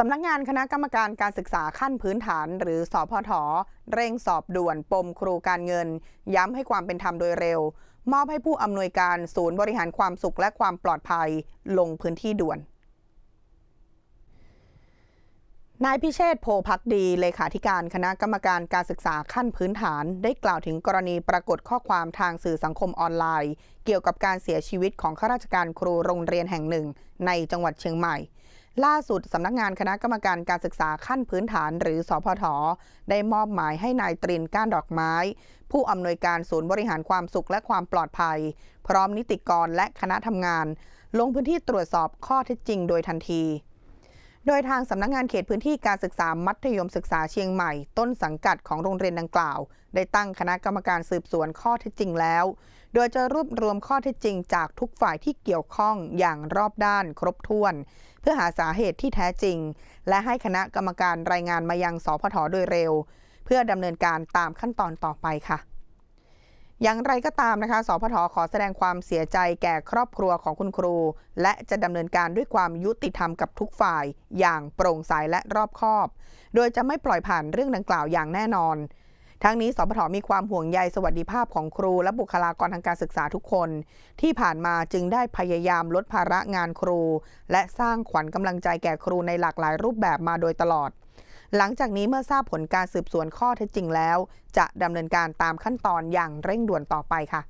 สำนักงานคณะกรรมการการศึกษาขั้นพื้นฐาน หรือสอพทเร่งสอบด่วนปมครูการเงิน ย้ำให้ความเป็นธรรมโดยเร็ว มอบให้ผู้อำนวยการศูนย์บริหารความสุขและความปลอดภัยลงพื้นที่ด่วนนายพิเชษโพพักดีเลขาธิการคณะกรรมการการศึกษาขั้นพื้นฐาน ได้กล่าวถึงกรณีปรากฏข้อความทางสื่อสังคมออนไลน์ เกี่ยวกับการเสียชีวิตของข้าราชการครูโรงเรียนแห่งหนึ่ง ในจังหวัดเชียงใหม่ ล่าสุดสำนักงานคณะกรรมการการศึกษาขั้นพื้นฐานหรือสอพทได้มอบหมายให้นายตรินก้านดอกไม้ ผู้อำนวยการศูนย์บริหารความสุขและความปลอดภัย พร้อมนิติกรและคณะทำงาน ลงพื้นที่ตรวจสอบข้อเท็จจริงโดยทันที โดยทางสำนักงงานเขตพื้นที่การศึกษามัธยมศึกษาเชียงใหม่ ต้นสังกัดของโรงเรียนดังกล่าว ได้ตั้งคณะกรรมการสืบสวนข้อเท็จจริงแล้ว โดยจะรวบรวมข้อเท็จจริงจากทุกฝ่ายที่เกี่ยวข้องอย่างรอบด้านครบถ้วน เพื่อหาสาเหตุที่แท้จริง และให้คณะกรรมการรายงานมายังสพทโดยเร็ว เพื่อดำเนินการตามขั้นตอนต่อไปค่ะ อย่างไรก็ตามนะคะ สพทขอแสดงความเสียใจแก่ครอบครัวของคุณครู และจะดำเนินการด้วยความยุติธรรมกับทุกฝ่าย อย่างโปร่งใสและรอบคอบ โดยจะไม่ปล่อยผ่านเรื่องดังกล่าวอย่างแน่นอน ทั้งนี้สพทมีความห่วงใยสวัสดิภาพของครู และบุคลากรทางการศึกษาทุกคน ที่ผ่านมาจึงได้พยายามลดภาระงานครู และสร้างขวัญกำลังใจแก่ครูในหลากหลายรูปแบบมาโดยตลอด หลังจากนี้เมื่อทราบผลการสืบสวนข้อเท็จจริงแล้ว จะดำเนินการตามขั้นตอนอย่างเร่งด่วนต่อไปค่ะ